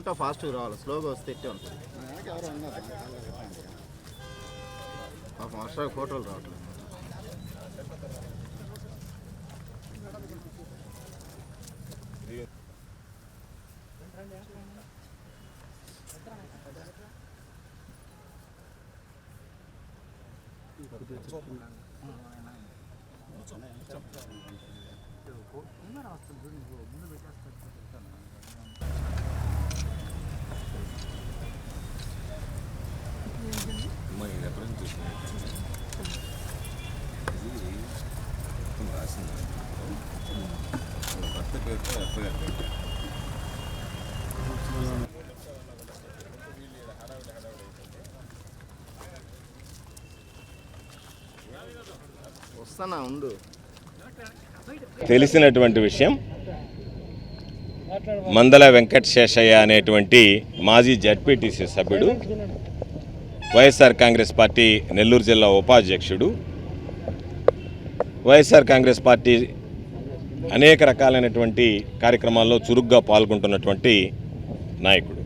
నడుచుకుంటా ఫాస్ట్గా రావాలి. స్లోగా వస్తే ఎట్టే ఉంటుంది. పాపం వర్షాలు ఫోటోలు రావట్లేదు. ముందు పెట్టేస్తాను వస్తానా? ఉండు. తెలిసినటువంటి విషయం మందల వెంకట శేషయ్య అనేటువంటి మాజీ జడ్పీటీసీ సభ్యుడు వైఎస్ఆర్ కాంగ్రెస్ పార్టీ నెల్లూరు జిల్లా ఉపాధ్యక్షుడు వైఎస్ఆర్ కాంగ్రెస్ పార్టీ అనేక రకాలైనటువంటి కార్యక్రమాల్లో చురుగ్గా పాల్గొంటున్నటువంటి నాయకుడు.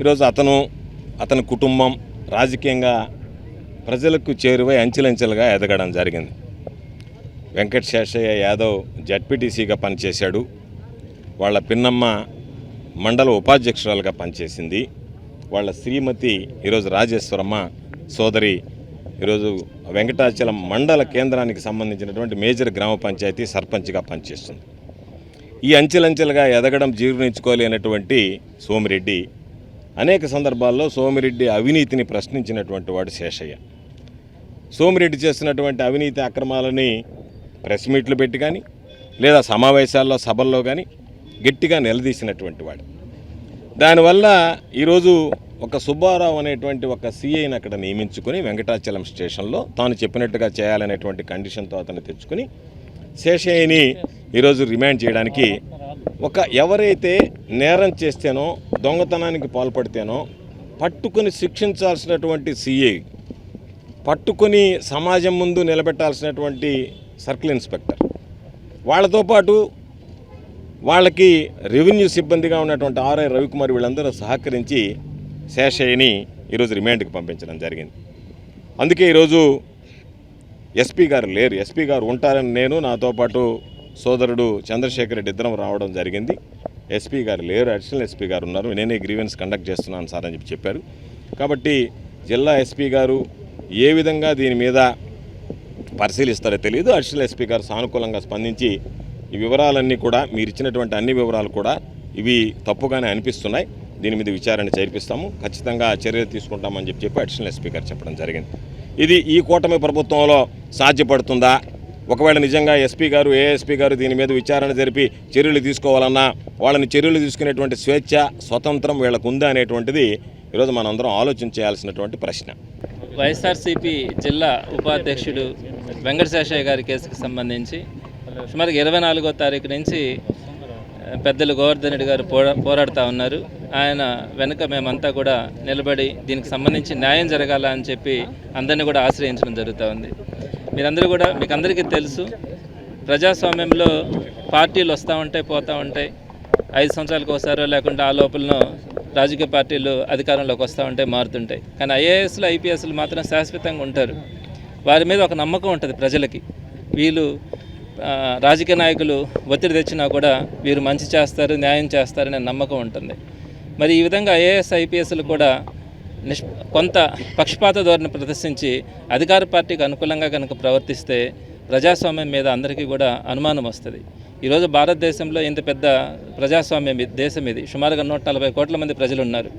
ఈరోజు అతను అతని కుటుంబం రాజకీయంగా ప్రజలకు చేరువై అంచెలంచెలుగా ఎదగడం జరిగింది. వెంకట శేషయ్య యాదవ్ జడ్పీటీసీగా పనిచేశాడు. వాళ్ళ పిన్నమ్మ మండల ఉపాధ్యక్షురాలుగా పనిచేసింది. వాళ్ళ శ్రీమతి ఈరోజు రాజేశ్వరమ్మ సోదరి ఈరోజు వెంకటాచలం మండల కేంద్రానికి సంబంధించినటువంటి మేజర్ గ్రామ పంచాయతీ సర్పంచ్గా పనిచేస్తుంది. ఈ అంచెలంచెలుగా ఎదగడం జీర్ణించుకోలేనటువంటి సోమిరెడ్డి అనేక సందర్భాల్లో సోమిరెడ్డి అవినీతిని ప్రశ్నించినటువంటి వాడు శేషయ్య. సోమిరెడ్డి చేస్తున్నటువంటి అవినీతి అక్రమాలని ప్రెస్ మీట్లు పెట్టి కానీ లేదా సమావేశాల్లో సభల్లో కానీ గట్టిగా నిలదీసినటువంటి వాడు. దానివల్ల ఈరోజు ఒక సుబ్బారావు అనేటువంటి ఒక సీఐని అక్కడ నియమించుకొని వెంకటాచలం స్టేషన్లో తాను చెప్పినట్టుగా చేయాలనేటువంటి కండిషన్తో అతను తెచ్చుకొని శేషయ్యని ఈరోజు రిమాండ్ చేయడానికి ఒక ఎవరైతే నేరం చేస్తేనో దొంగతనానికి పాల్పడితేనో పట్టుకొని శిక్షించాల్సినటువంటి సీఐ పట్టుకుని సమాజం ముందు నిలబెట్టాల్సినటువంటి సర్కిల్ ఇన్స్పెక్టర్ వాళ్ళతో పాటు వాళ్ళకి రెవెన్యూ సిబ్బందిగా ఉన్నటువంటి ఆర్ఐ రవికుమార్ వీళ్ళందరూ సహకరించి శేషయ్యని ఈరోజు రిమాండ్కి పంపించడం జరిగింది. అందుకే ఈరోజు ఎస్పీ గారు లేరు. ఎస్పీ గారు ఉంటారని నేను నాతో పాటు సోదరుడు చంద్రశేఖర్ రెడ్డి ఇద్దరం రావడం జరిగింది. ఎస్పీ గారు లేరు. అడిషనల్ ఎస్పీ గారు ఉన్నారు. నేనే గ్రీవెన్స్ కండక్ట్ చేస్తున్నాను సార్ అని చెప్పి చెప్పారు. కాబట్టి జిల్లా ఎస్పీ గారు ఏ విధంగా దీని మీద పరిశీలిస్తారో తెలియదు అడిషనల్ ఎస్పీ గారు సానుకూలంగా స్పందించి ఈ వివరాలన్నీ కూడా మీరు ఇచ్చినటువంటి అన్ని వివరాలు కూడా ఇవి తప్పుగానే అనిపిస్తున్నాయి. దీని మీద విచారణ చేర్పిస్తాము. ఖచ్చితంగా చర్యలు తీసుకుంటామని చెప్పి చెప్పి అడిషనల్ ఎస్పీ గారు చెప్పడం జరిగింది. ఇది ఈ కూటమి ప్రభుత్వంలో సాధ్యపడుతుందా? ఒకవేళ నిజంగా ఎస్పీ గారు ఏఎస్పీ గారు దీని మీద విచారణ జరిపి చర్యలు తీసుకోవాలన్నా వాళ్ళని చర్యలు తీసుకునేటువంటి స్వేచ్ఛ స్వతంత్రం వీళ్ళకు ఉందా అనేటువంటిది ఈరోజు మనందరం ఆలోచన చేయాల్సినటువంటి ప్రశ్న. వైఎస్ఆర్సీపీ జిల్లా ఉపాధ్యక్షుడు వెంకటశేషయ్య గారి కేసుకు సంబంధించి సుమారుగా ఇరవై నాలుగో తారీఖు నుంచి పెద్దలు గోవర్ధన్ రెడ్డి గారు పోరా పోరాడుతూ ఉన్నారు. ఆయన వెనుక మేమంతా కూడా నిలబడి దీనికి సంబంధించి న్యాయం జరగాల అని చెప్పి అందరినీ కూడా ఆశ్రయించడం జరుగుతూ ఉంది. మీరందరూ కూడా మీకు అందరికీ తెలుసు ప్రజాస్వామ్యంలో పార్టీలు వస్తూ ఉంటాయి పోతూ ఉంటాయి. ఐదు సంవత్సరాలకు ఒకసారో లేకుంటే ఆ లోపలనో రాజకీయ పార్టీలు అధికారంలోకి వస్తూ ఉంటాయి మారుతుంటాయి. కానీ ఐఏఎస్లు ఐపీఎస్లు మాత్రం శాశ్వతంగా ఉంటారు. వారి మీద ఒక నమ్మకం ఉంటుంది ప్రజలకి. వీళ్ళు రాజకీయ నాయకులు ఒత్తిడి తెచ్చినా కూడా వీరు మంచి చేస్తారు న్యాయం చేస్తారనే నమ్మకం ఉంటుంది. మరి ఈ విధంగా ఐఏఎస్ ఐపీఎస్లు కూడా నిష్ కొంత పక్షపాత ధోరణి ప్రదర్శించి అధికార పార్టీకి అనుకూలంగా కనుక ప్రవర్తిస్తే ప్రజాస్వామ్యం మీద అందరికీ కూడా అనుమానం వస్తుంది. ఈరోజు భారతదేశంలో ఇంత పెద్ద ప్రజాస్వామ్యం ఇది- దేశం ఇది సుమారుగా నూట నలభై కోట్ల మంది ప్రజలు ఉన్నారు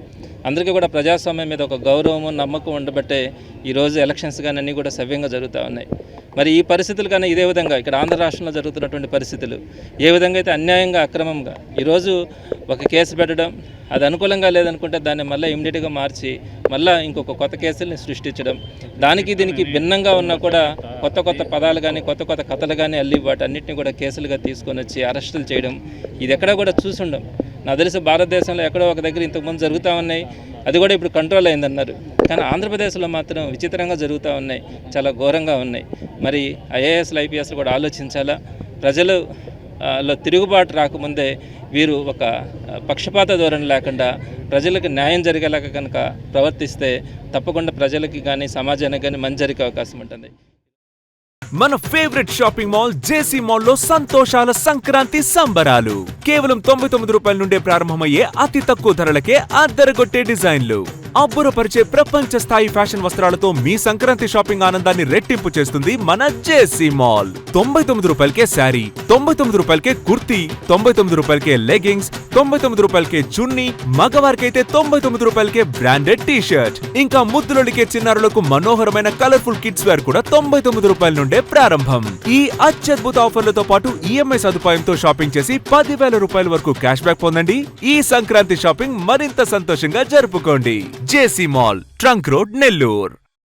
అందరికీ కూడా ప్రజాస్వామ్యం మీద ఒక గౌరవము నమ్మకం ఉండబట్టే ఈరోజు ఎలక్షన్స్ కానీ అన్నీ కూడా సవ్యంగా జరుగుతూ ఉన్నాయి. మరి ఈ పరిస్థితులు కానీ ఇదే విధంగా ఇక్కడ ఆంధ్ర రాష్ట్రంలో జరుగుతున్నటువంటి పరిస్థితులు ఏ విధంగా అయితే అన్యాయంగా అక్రమంగా ఈరోజు ఒక కేసు పెట్టడం అది అనుకూలంగా లేదనుకుంటే దాన్ని మళ్ళీ ఇమ్మీడియట్గా మార్చి మళ్ళీ ఇంకొక కొత్త కేసుల్ని సృష్టించడం. దానికి దీనికి భిన్నంగా ఉన్నా కూడా కొత్త కొత్త పదాలు కానీ కొత్త కొత్త కథలు కానీ అల్లి వాటన్నిటిని కూడా కేసులుగా తీసుకొని వచ్చి అరెస్టులు చేయడం ఇది ఎక్కడ కూడా చూసుండం నాకు తెలిసి భారతదేశంలో ఎక్కడో ఒక దగ్గర ఇంతకుముందు జరుగుతూ ఉన్నాయి. అది కూడా ఇప్పుడు కంట్రోల్ అయిందన్నారు. కానీ ఆంధ్రప్రదేశ్లో మాత్రం విచిత్రంగా జరుగుతూ ఉన్నాయి. చాలా ఘోరంగా ఉన్నాయి. మరి ఐఏఎస్లు ఐపీఎస్లు కూడా ఆలోచించాలా? ప్రజలు లో తిరుగుబాటు రాకముందే వీరు ఒక పక్షపాత ధోరణి లేకుండా ప్రజలకు న్యాయం జరిగేలాగా కనుక ప్రవర్తిస్తే తప్పకుండా ప్రజలకి కానీ సమాజానికి కానీ మంచి జరిగే అవకాశం ఉంటుంది. మన ఫేవరెట్ షాపింగ్ మాల్ జేసీ మాల్లో సంతోషాల సంక్రాంతి సంబరాలు. కేవలం తొంభై తొమ్మిది రూపాయల నుండే ప్రారంభమయ్యే అతి తక్కువ ధరలకే అద్దరగొట్టే డిజైన్లు. అబ్బురపరిచే ప్రపంచ స్థాయి ఫ్యాషన్ వస్త్రాలతో మీ సంక్రాంతి షాపింగ్ ఆనందాన్ని రెట్టింపు చేస్తుంది మన జేసీ మాల్. తొంభై తొమ్మిది రూపాయలకే శారీ తొంభై తొమ్మిది రూపాయలకే కుర్తీ తొంభై తొమ్మిది రూపాయలకే లెగింగ్స్ తొంభై తొమ్మిది రూపాయలకే చున్నీ మగవారికైతే తొంభై తొమ్మిది రూపాయలకే బ్రాండెడ్ టీ షర్ట్ ఇంకా ముద్దులొడికే చిన్నారులకు మనోహరమైన కలర్ఫుల్ కిడ్స్ వేర్ కూడా తొంభై తొమ్మిది రూపాయల నుండే ప్రారంభం. ఈ అత్యద్భుత ఆఫర్లతో పాటు ఈఎంఐ సదుపాయంతో షాపింగ్ చేసి పదివేల రూపాయల వరకు క్యాష్ బ్యాక్ పొందండి. ఈ సంక్రాంతి షాపింగ్ మరింత సంతోషంగా జరుపుకోండి. JC mall trunk road Nellore